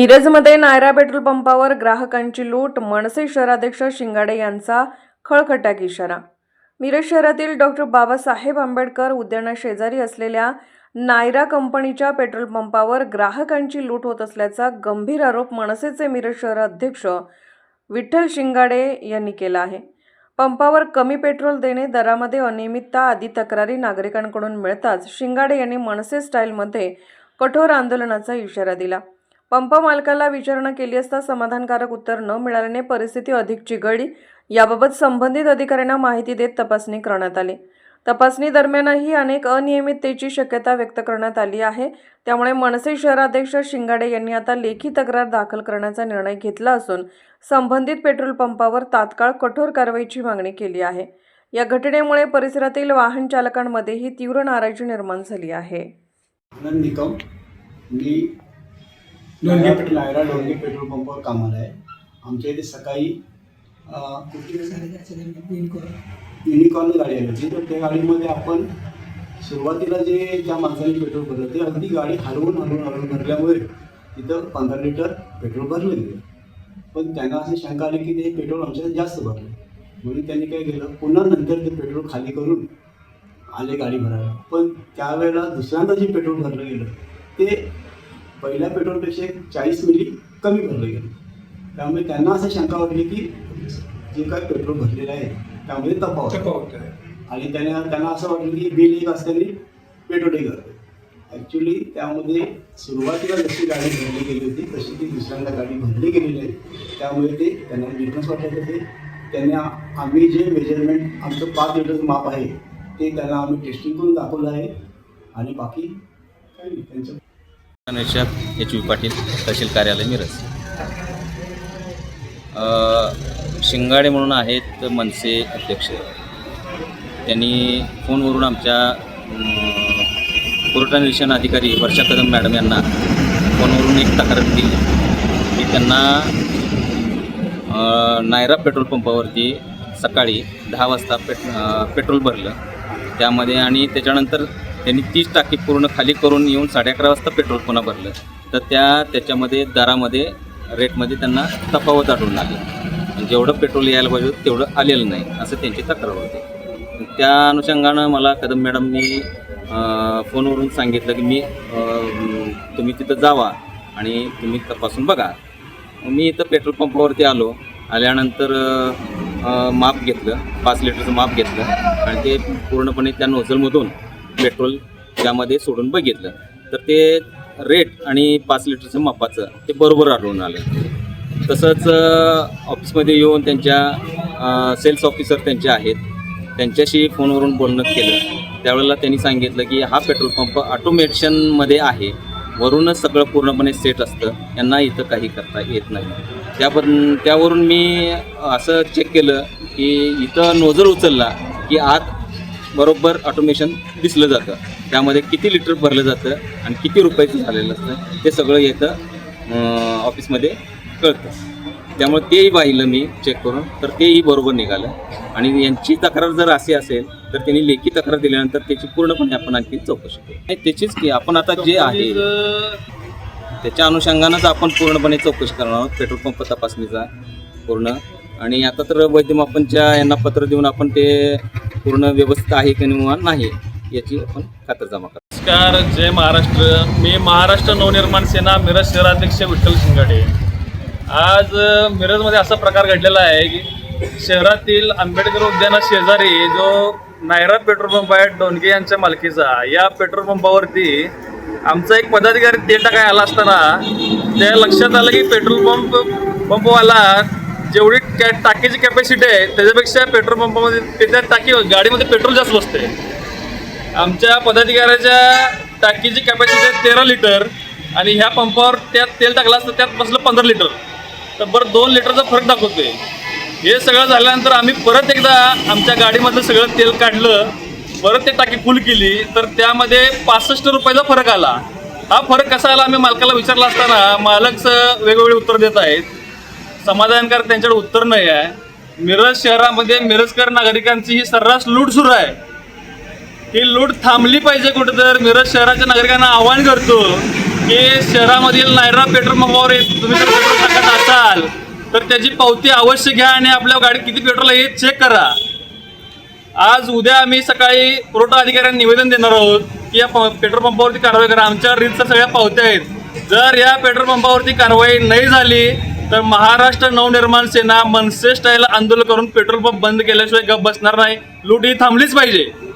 मिरजमध्ये Naira petrol पंपावर ग्राहकांची लूट मनसे शहराध्यक्ष शिंगाडे यांचा खळखटाक इशारा. मिरज शहरातील डॉक्टर बाबासाहेब आंबेडकर उद्यानाशेजारी असलेल्या नायरा कंपनीच्या पेट्रोल पंपावर ग्राहकांची लूट होत असल्याचा गंभीर आरोप मनसेचे मिरज शहर अध्यक्ष विठ्ठल शिंगाडे यांनी केला आहे. पंपावर कमी पेट्रोल देणे दरामध्ये अनियमितता आदी तक्रारी नागरिकांकडून मिळताच शिंगाडे यांनी मनसे स्टाईलमध्ये कठोर आंदोलनाचा इशारा दिला. पंप मालकाला विचारणा केली असता समाधानकारक उत्तर न मिळाल्याने परिस्थिती अधिक चिघळली. याबाबत संबंधित अधिकाऱ्यांना माहिती देत तपासणी करण्यात आली. तपासणी दरम्यानही अनेक अनियमिततेची शक्यता व्यक्त करण्यात आली आहे. त्यामुळे मनसे शहराध्यक्ष शिंगाडे यांनी आता लेखी तक्रार दाखल करण्याचा निर्णय घेतला असून संबंधित पेट्रोल पंपावर तात्काळ कठोर कारवाईची मागणी केली आहे. या घटनेमुळे परिसरातील वाहन चालकांमध्येही तीव्र नाराजी निर्माण झाली आहे. निकम. मी डोंगे पेट्रोल. नायरा डोंगे पेट्रोल पंपावर कामाला आहे. आमच्या इथे सकाळी युनिकॉर्न गाडी आली होती तर त्या गाडीमध्ये आपण सुरुवातीला जे ज्या माणसाने पेट्रोल भरलं ते अगदी गाडी हलवून हलवून हलवून भरल्यामुळे तिथं पंधरा लिटर पेट्रोल भरलं गेलं. पण त्यांना अशी शंका आली की ते पेट्रोल आमच्याकडे जास्त भरलं. म्हणून त्यांनी काय केलं पुन्हा नंतर ते पेट्रोल खाली करून आले गाडी भरायला. पण त्यावेळेला दुसऱ्यांदा जे पेट्रोल भरलं गेलं ते पहिल्या पेट्रोलपेक्षा एक चाळीस मिली कमी भरलं गेलं. त्यामुळे त्यांना असं शंका वाटली की जे काय पेट्रोल भरलेलं आहे त्यामध्ये तफावत आहे. आणि त्यांना त्यांना असं वाटलं की बिल एक असताना पेट्रोल एक ॲक्च्युली त्यामध्ये सुरुवातीला जशी गाडी भरली गेली होती तशी ती दुसऱ्यांदा गाडी भरली गेलेली आहे. त्यामुळे ते त्यांना बिझनेस वाटत होते. त्यांना आम्ही जे मेजरमेंट आमचं पाच लिटरचं माप आहे ते त्यांना आम्ही टेस्टिंग करून दाखवलं आहे. आणि बाकी काही नाही त्यांचं एच व्ही पाटील तहसील कार्यालय मिरज. शिंगाडे म्हणून आहेत मनसे अध्यक्ष. त्यांनी फोनवरून आमच्या अम, पुरवठा निरीक्षण अधिकारी वर्षा कदम मॅडम यांना फोनवरून एक तक्रार दिली. की त्यांना नायरा पेट्रोल पंपावरती सकाळी दहा वाजता पेट पेट्रोल भरलं. त्यामध्ये आणि त्याच्यानंतर त्यांनी तीस टाकी पूर्ण खाली करून येऊन साडे अकरा वाजता पेट्रोल पुन्हा भरलं. तर त्या त्याच्यामध्ये दरामध्ये रेटमध्ये त्यांना तफावत आढळून आली. जेवढं पेट्रोल यायला पाहिजे तेवढं आलेलं नाही असं त्यांची तक्रार होती. त्या अनुषंगानं मला कदम मॅडमनी फोनवरून सांगितलं की मी तुम्ही तिथं जावा आणि तुम्ही तपासून बघा. मी इथं पेट्रोल पंपावरती आलो. आल्यानंतर माप घेतलं पाच लिटरचं माप घेतलं. आणि ते पूर्णपणे त्या नोझलमधून पेट्रोल त्यामध्ये सोडून बघितलं तर ते रेट आणि पाच लिटरचं मापाचं ते बरोबर आढळून आलं. तसंच ऑफिसमध्ये येऊन त्यांच्या सेल्स ऑफिसर त्यांचे आहेत त्यांच्याशी फोनवरून बोलणं केलं. त्यावेळेला त्यांनी सांगितलं की हा पेट्रोल पंप ऑटोमेशनमध्ये आहे. वरूनच सगळं पूर्णपणे सेट असतं. यांना इथं काही करता येत नाही. त्यापर त्यावरून मी असं चेक केलं की इथं नोजल उचलला की आत बरोबर ऑटोमेशन दिसलं जातं. त्यामध्ये किती लिटर भरलं जातं आणि किती रुपयाचं झालेलं असतं ते सगळं येतं ऑफिसमध्ये कळतं. त्यामुळे तेही पाहिलं मी चेक करून तर तेही बरोबर निघालं. आणि यांची तक्रार जर अशी असेल तर त्यांनी लेखी तक्रार दिल्यानंतर त्याची पूर्णपणे आपण आणखी चौकशी करू. नाही त्याचीच की आपण आता जे आहे त्याच्या अनुषंगानंच आपण पूर्णपणे चौकशी करणार आहोत. पेट्रोल पंप तपासणीचा पूर्ण. आणि आता तर वैद्यमापनच्या यांना पत्र देऊन आपण ते पूर्ण व्यवस्थित आहे किंवा नाही याची आपण खातरजमा करतो. नमस्कार जय महाराष्ट्र. मी महाराष्ट्र नवनिर्माण सेना मिरज शहराध्यक्ष विठ्ठल शिंगाडे. आज मिरजमध्ये असा प्रकार घडलेला आहे की शहरातील आंबेडकर उद्याना शेजारी जो नायरा पेट्रोल पंप आहे डोनगे यांच्या मालकीचा या पेट्रोल पंपावरती आमचा एक पदाधिकारी तेल टाकाय आला असताना त्या लक्षात आलं की पेट्रोल पंप पंपवाला जेवढी कॅ टाकीची कॅपॅसिटी आहे त्याच्यापेक्षा पेट्रोल पंपामध्ये त्याच्या टाकी गाडीमध्ये पेट्रोल जास्त बसते. आमच्या पदाधिकाऱ्याच्या टाकीची कॅपॅसिटी आहे तेरा लिटर आणि ह्या पंपावर त्यात तेल टाकलं असतं त्यात बसलं पंधरा लिटर तर बरं दोन लिटरचा फरक दाखवतोय. हे सगळं झाल्यानंतर आम्ही परत एकदा आमच्या गाडीमधलं सगळं तेल काढलं परत ते टाकी फुल केली तर त्यामध्ये पासष्ट रुपयाचा फरक आला. हा फरक कसा आला आम्ही मालकाला विचारला असताना मालकचं वेगवेगळे उत्तर देत आहेत. समाधानकारक त्यांच्याकडे उत्तर नाही आहे. मिरज शहरामध्ये मिरजकर नागरिकांची ही सर्रास लूट सुरू आहे. ही लूट थांबली पाहिजे कुठं तर मिरज शहराच्या नागरिकांना आवाहन करतो की शहरामधील नायरा पेट्रोल पंपावर तुम्ही जर पेट्रोल टाकत असाल तर त्याची पावती अवश्य घ्या आणि आपल्या गाडीत किती पेट्रोल आहे हे चेक करा. आज उद्या आम्ही सकाळी पुरवठा अधिकाऱ्यांना निवेदन देणार आहोत की या पेट्रोल पंपावरती कारवाई करा. आमच्या रीतच्या सगळ्या पावत्या आहेत. जर या पेट्रोल पंपावरती कारवाई नाही झाली तर महाराष्ट्र नवनिर्माण सेना मनसे स्टाईल आंदोलन करून पेट्रोल पंप बंद केल्याशिवाय गप बसणार नाही. लूट ही थांबलीच पाहिजे.